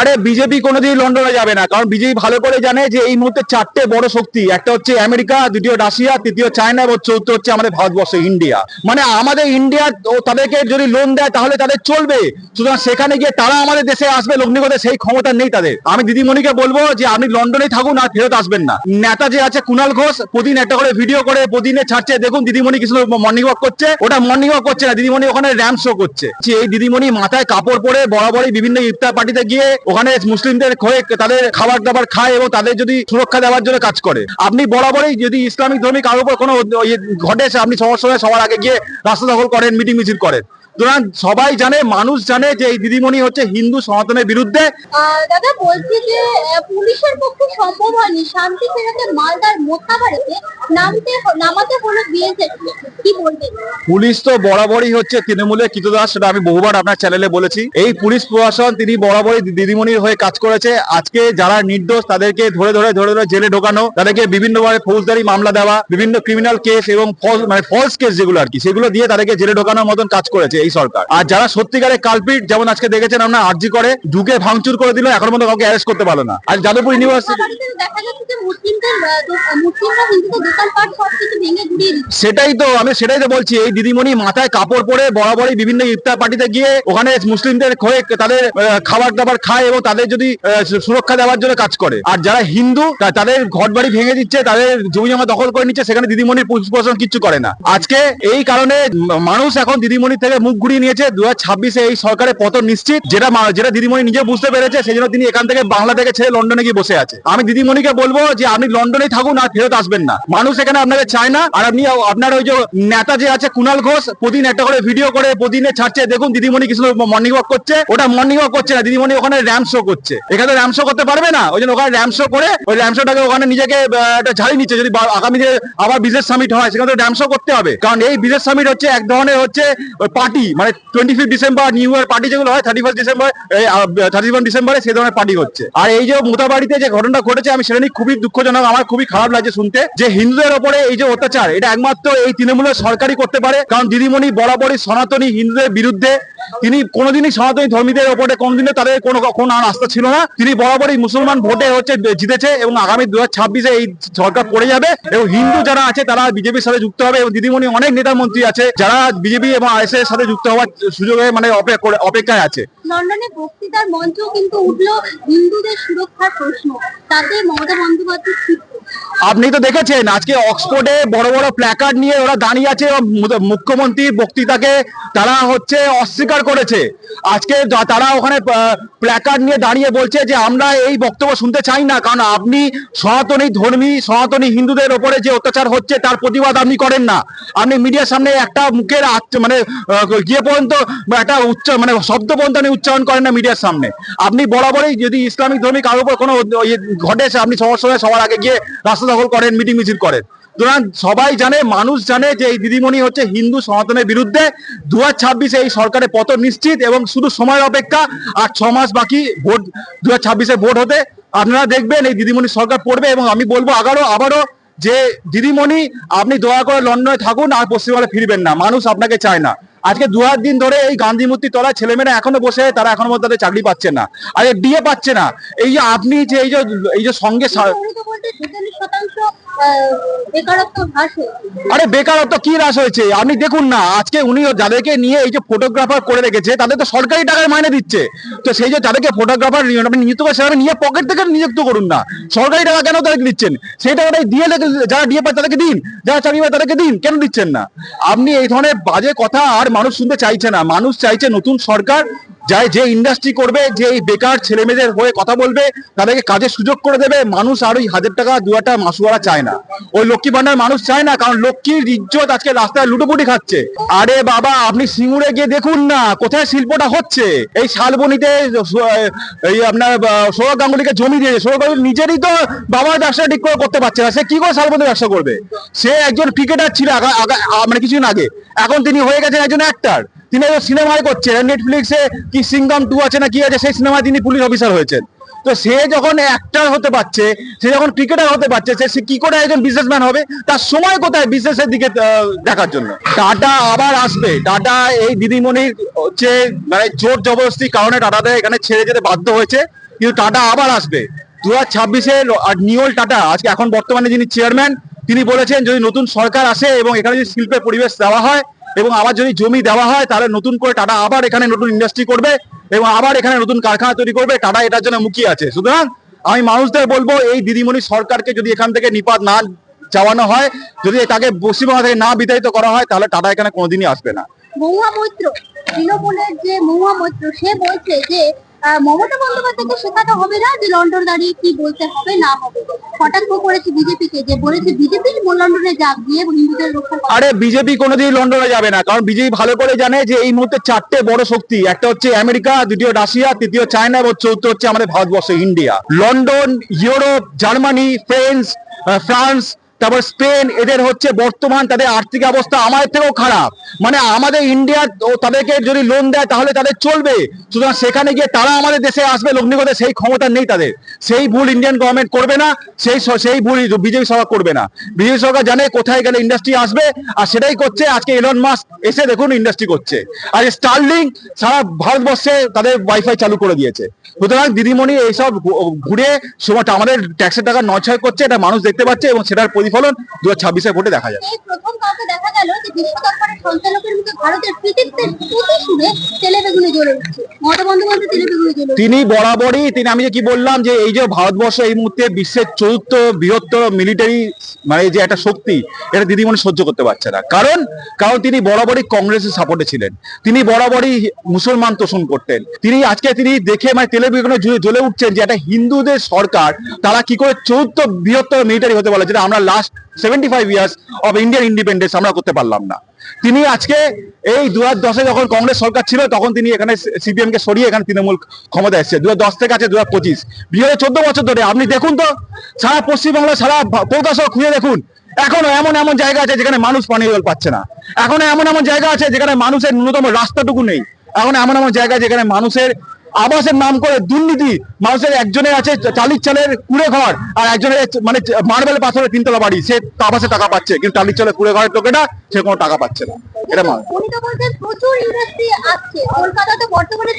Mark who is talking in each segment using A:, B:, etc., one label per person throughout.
A: আরে বিজেপি কোনোদিন লন্ডনে যাবে না, কারণ বিজেপি ভালো করে জানে যে এই মুহূর্তে চারটে বড় শক্তি, একটা হচ্ছে আমেরিকা দ্বিতীয় রাশিয়া, তৃতীয় চায়না, এবং চতুর্থ হচ্ছে আমাদের ভারতবর্ষ ইন্ডিয়া। মানে আমাদের ইন্ডিয়া তাদেরকে যদি লোন দেয় তাহলে তাদের চলবে, সুতরাং সেখানে গিয়ে তারা আমাদের দেশে আসবে লগ্নিগতে সেই ক্ষমতা নেই তাদের। আমি দিদিমণিকে বলব যে আপনি লন্ডনে থাকুন আর ফেরত আসবেন না। নেতা যে আছে কুণাল ঘোষ, প্রতিদিন একটা করে ভিডিও করে, প্রতিদিনে ছাড়ছে, দেখুন দিদিমণি কিছু মর্নিং ওয়াক করছে, ওটা মর্নিং ওয়াক করছে না, দিদিমণি ওখানে র্যাম শো করছে। এই দিদিমণি মাথায় কাপড় পরে বরাবরই বিভিন্ন ইফতার পার্টিতে গিয়ে ওখানে মুসলিমদের হয়ে তাদের খাবার দাবার খায় এবং তাদের যদি সুরক্ষা দেওয়ার জন্য কাজ করে। আপনি বরাবরই যদি ইসলামিক ধর্মী কারোর উপর কোনো ইয়ে ঘটে, আপনি সবার সময় সবার আগে গিয়ে রাস্তা দখল করেন মিটিং মিছিল করেন। সুতরাং সবাই জানে, মানুষ জানে যে এই দিদিমণি হচ্ছে হিন্দু সনাতনের বিরুদ্ধে।
B: দাদা বলছি যে পুলিশের পক্ষে হয়নি শান্তি ফেরাতে মালদার মোথাবাড়িতে নামতে নামাতে হলো বিএসএফ কি। বলবেন?
A: পুলিশ তো বরাবরই হচ্ছে তৃণমূলের কৃতদাস সেটা আমি বহুবার আপনার চ্যানেলে বলেছি। এই পুলিশ প্রশাসন তিনি বরাবরই দিদিমণির হয়ে কাজ করেছে। আজকে যারা নির্দোষ তাদেরকে ধরে ধরে ধরে ধরে জেলে ঢোকানো তাদেরকে বিভিন্নভাবে ফৌজদারি মামলা দেওয়া বিভিন্ন ক্রিমিনাল কেস এবং ফলস মানে ফলস কেস যেগুলো আর কি সেগুলো দিয়ে তাদেরকে জেলে ঢোকানোর মতন কাজ করেছে এই সরকার। আর যারা সত্যিকারের কালপিট যেমন আজকে দেখেছেন আমরা আর্জি করে ঢুকে ভাঙচুর করে দিল এখন মতো কাউকে অ্যারেস্ট করতে পারল না। আর যাদবপুর ইউনিভার্সিটি সেটাই তো, আমি সেটাই তো বলছি, এই দিদিমণি মাথায় কাপড় পরে বরাবরই বিভিন্ন ইফতার পার্টিতে গিয়ে ওখানে মুসলিমদের হয়ে তাদের খাবার দাবার খায় এবং তাদের যদি সুরক্ষা দেওয়ার জন্য কাজ করে। আর যারা হিন্দু তাদের ঘর বাড়ি ভেঙে দিচ্ছে, তাদের জমি জমা দখল করে নিচ্ছে, সেখানে দিদিমণির কিচ্ছু করে না। আজকে এই কারণে মানুষ এখন দিদিমণি থেকে মুখ ঘুরিয়ে নিয়েছে দু ছাব্বিশে এই সরকারের পতন নিশ্চিত, যেটা যেটা দিদিমণি নিজে বুঝতে পেরেছে সেই জন্য তিনি এখান থেকে বাংলা থেকে ছেড়ে লন্ডনে গিয়ে বসে আছে। আমি দিদিমণিকে বলব যে আপনি লন্ডনে থাকুন, আর ফেরত আসবেন না। মানুষ এখানে আপনাকে চায় না, আর আপনি, আপনার ওই যে নেতা যে আছে কুণাল ঘোষ, প্রতিদিন একটা করে ভিডিও করে, প্রতিদিনে ছাড়ছে। দেখুন, দিদিমণি কিছু মর্নিং ওয়াক করছে। ওটা মর্নিং ওয়াক করছে না, দিদিমণি ওখানে র্যাম শো করছে। এখানে র্যাম শো করতে পারবে না? ওই জন্য ওখানে র্যাম শো করে, ওই র্যাম শোটাকে ওখানে নিজেকে একটা ঝাড়ি নিচ্ছে। যদি আগামী দিনে আবার বিজনেস সামিট হয়, সেখানে তো র্যাম শো করতে হবে। কারণ এই বিজনেস সামিট হচ্ছে এক ধরনের হচ্ছে পার্টি মানে টোয়েন্টি ফিফ ডিসেম্বর নিউ ইয়ার পার্টি যেগুলো হয় thirty first December thirty one ডিসেম্বরে সেই ধরনের পার্টি হচ্ছে। আর এই যে মোতাবাড়িতে যে ঘটনা ঘটেছে, আমি সেটা নিয়ে খুবই দুঃখজনক, আমার খুবই খারাপ লাগছে শুনতে। যে হিন্দুদের ওপরে এই যে অত্যাচার, এটা একমাত্র এই তৃণমূলের সরকারই করতে পারে। কারণ দিদিমণি বরাবরই সনাতনী হিন্দুদের বিরুদ্ধে তিনি কোনোদিনই সনাতনী ধর্মীদের ওপরে কোনোদিনও তাদের কোনো কোনো আর আস্থা ছিল না। তিনি বরাবরই মুসলমান ভোটে হচ্ছে জিতেছে এবং আগামী দু হাজার ছাব্বিশে এই সরকার পড়ে যাবে এবং হিন্দু যারা আছে তারা বিজেপির সাথে যুক্ত হবে এবং দিদিমণি অনেক নেতা মন্ত্রী আছে যারা বিজেপি এবং আইএস এর সাথে যুক্ত হওয়ার সুযোগে মানে অপেক্ষায় আছে।
B: লন্ডনে বক্তৃতার মঞ্চ কিন্তু উঠল হিন্দুদের সুরক্ষার প্রশ্ন। তাতে মমতা বন্দ্যোপাধ্যায়
A: আপনি তো দেখেছেন আজকে অক্সফোর্ডে বড় বড় প্ল্যাকার্ড নিয়ে ওরা দাঁড়িয়ে আছে মুখ্যমন্ত্রীর বক্তৃতাকে তারা হচ্ছে অস্বীকার করেছে। আজকে তারা ওখানে প্ল্যাকার্ড নিয়ে দাঁড়িয়ে বলছে যে, আমরা এই বক্তব্য শুনতে চাই না, কারণ আপনি সনাতনী ধর্মী, সনাতনী হিন্দুদের ওপরে যে অত্যাচার হচ্ছে, তার প্রতিবাদ আপনি করেন না। আপনি মিডিয়ার সামনে একটা মুখের মানে গিয়ে পর্যন্ত একটা উচ্চ মানে শব্দ পর্যন্ত আপনি উচ্চারণ করেন না মিডিয়ার সামনে। আপনি বরাবরই যদি ইসলামিক ধর্মী কারোর উপর কোনো ইয়ে ঘটে, আপনি সবার সময় সবার আগে গিয়ে রাস্তা দখল করেন মিটিং মিছিল করেন। সুতরাং সবাই জানে, মানুষ জানে যে এই দিদিমণি হচ্ছে হিন্দু সনাতনের বিরুদ্ধে দু হাজার এই সরকারের পতন নিশ্চিত এবং শুধু সময়ের অপেক্ষা আর ছ মাস বাকি ভোট দু হাজার ভোট হতে। আপনারা দেখবেন এই দিদিমণি সরকার পড়বে এবং আমি বলব আগারও, আবারও যে দিদিমণি, আপনি দয়া করে লন্ডনে থাকুন আর পশ্চিমবঙ্গে ফিরবেন না। মানুষ আপনাকে চায় না। আজকে দু হাজার দিন ধরে এই গান্ধী মূর্তি তলায় ছেলেমেয়েরা এখনও বসে তারা এখনও মধ্যে তাদের চাকরি পাচ্ছে না। আর, ডিএ পাচ্ছে না। এই যে আপনি যে, এই যে এই যে সঙ্গে আরে বেকারত্ব কি হ্রাস হয়েছে? আপনি দেখুন না, আজকে উনি যাদেরকে নিয়ে এই যে ফটোগ্রাফার করে রেখেছে, তাদের তো সরকারি মাইনে দিচ্ছে। তো সেই যে তাদেরকে ফটোগ্রাফার আপনি নিযুক্ত করে নিয়ে পকেট থেকে নিযুক্ত করুন না। সরকারি টাকা কেন তাদেরকে দিচ্ছেন? সেই টাকাটাই দিয়ে যারা ডিএ পায় তাদেরকে দিন, যারা চাকরি পায় তাদেরকে দিন, কেন দিচ্ছেন না? আপনি এই ধরনের বাজে কথা আর মানুষ শুনতে চাইছে না। মানুষ চাইছে নতুন সরকার যাই যে ইন্ডাস্ট্রি করবে যে এই বেকার ছেলে মেয়েদের হয়ে কথা বলবে, তাদেরকে কাজের সুযোগ করে দেবে, মানুষ আর ওই হাজার টাকা দু হাজার মাসুয়ারা চায় না। ওই লক্ষ্মী ভান্ডার মানুষ চায় না, কারণ লক্ষ্মীর ইজ্জত আজকে রাস্তায় লুটোপুটি খাচ্ছে। আরে বাবা, আপনি সিঙ্গুরে গিয়ে দেখুন না, কোথায় শিল্পটা হচ্ছে? এই শালবনিতে, এই আপনার সৌরভ গাঙ্গুলিকে জমি দিয়ে সৌরভ গাঙ্গুলি নিজেরই তো বাবার ব্যবসা ঠিক করে করতে পারছে না। সে কি করে শালবনিতে ব্যবসা করবে? সে একজন ক্রিকেটার ছিল মানে কিছুদিন আগে। এখন তিনি হয়ে গেছেন একজন অ্যাক্টার তিনি তো সিনেমায় করছেন নেটফ্লিক্সে কি সিঙ্গাম টু আছে না কি আছে, সেই সিনেমায় তিনি পুলিশ অফিসার হয়েছেন। তো সে যখন অ্যাক্টার হতে পারছে, সে যখন ক্রিকেটার হতে পারছে, সে কি করে একজন বিজনেসম্যান হবে? তার সময় কোথায় বিজনেসের দিকে দেখার জন্য? টাটা আবার আসবে। টাটা এই দিদিমণির হচ্ছে মানে জোর জবরদস্তি কারণে টাটাদের এখানে ছেড়ে যেতে বাধ্য হয়েছে। কিন্তু টাটা আবার আসবে। দু হাজার ছাব্বিশে নিওল টাটা, আজকে এখন বর্তমানে যিনি চেয়ারম্যান তিনি বলেছেন যদি নতুন সরকার আসে এবং এখানে যদি শিল্পের পরিবেশ দেওয়া হয় এবং আবার যদি জমি দেওয়া হয়, তাহলে নতুন করে টাটা আবার এখানে নতুন ইন্ডাস্ট্রি করবে এবং আবার এখানে নতুন কারখানা তৈরি করবে। টাটা এটার জন্য মুখিয়ে আছে। সুতরাং আমি মানুষদের বলব, এই দিদিমণি সরকারকে যদি এখান থেকে নিপাত না চাওয়ানো হয়, যদি তাকে পশ্চিমবঙ্গ থেকে না বিতাড়িত করা হয়, তাহলে টাটা এখানে কোনোদিনই আসবে না।
B: মৌহা মৈত্র তৃণমূলের যে মৌহা মৈত্র সে বলছে যে মমতা বন্দ্যোপাধ্যায়কে শেখাতে হবে না যে লন্ডন দাঁড়িয়ে কি বলতে হবে, না হবে। কটাক্ষ করেছে বিজেপিকে যে বলেছে বিজেপি লন্ডনে যাক দিয়ে হিন্দুদের রক্ষা
A: আরে, বিজেপি কোনোদিন লন্ডনে যাবে না, কারণ বিজেপি ভালো করে জানে যে এই মুহূর্তে চারটে বড় শক্তি, একটা হচ্ছে আমেরিকা, দ্বিতীয় রাশিয়া, তৃতীয় চায়না, এবং চতুর্থ হচ্ছে আমাদের Bharatvarsha, India. London, Europe, Germany, French France তারপর স্পেন, এদের হচ্ছে বর্তমান তাদের আর্থিক অবস্থা আমাদের থেকেও খারাপ। মানে আমাদের ইন্ডিয়া তাদেরকে যদি লোন দেয় তাহলে তাদের চলবে। সুতরাং সেখানে গিয়ে তারা আমাদের দেশে আসবে, লগ্নিগতে সেই ক্ষমতা নেই তাদের। সেই ভুল ইন্ডিয়ান গভর্নমেন্ট করবে না, সেই সেই ভুল বিজেপি সরকার করবে না। বিজেপি সরকার জানে কোথায় গেলে ইন্ডাস্ট্রি আসবে, আর সেটাই করছে আজকে এলন মাস্ক এসে দেখুন ইন্ডাস্ট্রি করছে। আর স্টার্লিং সারা ভারতবর্ষে তাদের ওয়াইফাই চালু করে দিয়েছে। সুতরাং দিদিমণি এইসব ঘুরে সময়টা আমাদের ট্যাক্সের টাকা নয় করছে, এটা মানুষ দেখতে পাচ্ছে এবং সেটার প্রতিফলন দু হাজার ভোটে দেখা যায়
B: এই প্রথম কাউকে দেখা গেল যে বিশ্ব দরবারের সঞ্চালকের মুখে ভারতের কৃতিত্বের প্রতি শুনে তেলে জ্বলে উঠছে। মমতা বন্দ্যোপাধ্যায় তেলে বেগুনে জ্বলে উঠছে।
A: তিনি বরাবরই তিনি আমি যে কি বললাম যে এই যে ভারতবর্ষ এই মুহূর্তে বিশ্বের চতুর্থ বৃহত্তর মিলিটারি মানে যে একটা শক্তি এটা দিদিমণি সহ্য করতে পারছে না। কারণ কারণ তিনি বরাবরই কংগ্রেসের সাপোর্টে ছিলেন। তিনি বরাবরই মুসলমান তোষণ করতেন। তিনি আজকে তিনি দেখে মানে টেলিভিশনে জ্বলে উঠছেন যে একটা হিন্দুদের সরকার তারা কি করে চতুর্থ বৃহত্তর মিলিটারি হতে পারে যেটা আমরা last seventy five years of Indian independence আমরা করতে পারলাম না। তিনি আজকে এই দু হাজার দশে যখন কংগ্রেস সরকার ছিল, তখন তিনি এখানে সিপিএম কে সরিয়ে এখানে তৃণমূল ক্ষমতা এসেছে। দু দশ থেকে আছে দু হাজার পঁচিশ। বিগত চোদ্দ বছর ধরে আপনি দেখুন তো, সারা পশ্চিমবাংলা, সারা কৌকাশল খুঁজে দেখুন, এখনও এমন এমন জায়গা আছে যেখানে মানুষ পানীয় জল পাচ্ছে না। এখনও এমন এমন জায়গা আছে যেখানে মানুষের ন্যূনতম রাস্তাটুকু নেই। এখন এমন এমন জায়গা যেখানে মানুষের আবাসের নাম করে দুর্নীতি, মানুষের একজনের আছে চালির চালের কুড়ে ঘর আর একজনের মানে মার্বেল পাথরের তিনতলা বাড়ি, সে আবাসে টাকা পাচ্ছে, কিন্তু টালির চালের কুড়ে ঘরের লোকেটা সে কোনো টাকা পাচ্ছে না। এটা
B: প্রচুর আসছে কলকাতাতে বর্তমানে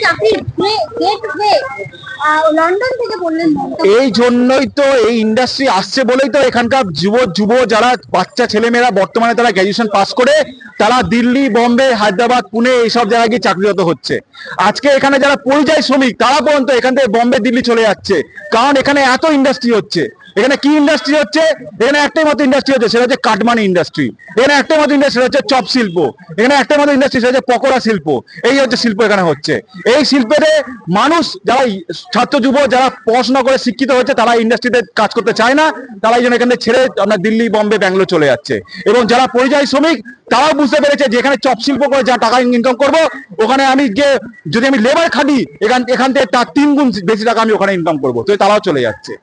B: লন্ডন থেকে বললেন
A: এই জন্যই তো এই ইন্ডাস্ট্রি আসছে বলেই তো এখানকার যুব যুব যারা বাচ্চা, ছেলেমেয়েরা বর্তমানে তারা গ্র্যাজুয়েশন পাস করে, তারা দিল্লি, বোম্বে, হায়দ্রাবাদ, পুনে এইসব জায়গায় গিয়ে চাকরিরত হচ্ছে। আজকে এখানে যারা পরিযায়ী শ্রমিক, তারা পর্যন্ত এখান থেকে বোম্বে, দিল্লি চলে যাচ্ছে। কারণ এখানে এত ইন্ডাস্ট্রি হচ্ছে। এখানে কি ইন্ডাস্ট্রি হচ্ছে? এখানে একটাই মতো ইন্ডাস্ট্রি হচ্ছে, সেটা হচ্ছে কাটমানি ইন্ডাস্ট্রি এখানে একটাই মতো ইন্ডাস্ট্রি হচ্ছে চপ শিল্প। এখানে একটাই মতো ইন্ডাস্ট্রি সেটা হচ্ছে পকোড়া শিল্প। এই হচ্ছে শিল্প এখানে হচ্ছে। এই শিল্পেতে মানুষ, যারা ছাত্র যুব, যারা পড়াশোনা করে শিক্ষিত হচ্ছে, তারা ইন্ডাস্ট্রিতে কাজ করতে চায় না। তারা এই জন্য এখানে ছেড়ে আপনার দিল্লি, বম্বে, ব্যাঙ্গালোর চলে যাচ্ছে। এবং যারা পরিযায়ী শ্রমিক, তারাও বুঝতে পেরেছে যে এখানে চপ শিল্প করে যা টাকা ইনকাম করব, ওখানে আমি গিয়ে যদি আমি লেবার খাটি, এখান এখান থেকে তার তিন গুণ বেশি টাকা আমি ওখানে ইনকাম করব। তো তারাও চলে যাচ্ছে।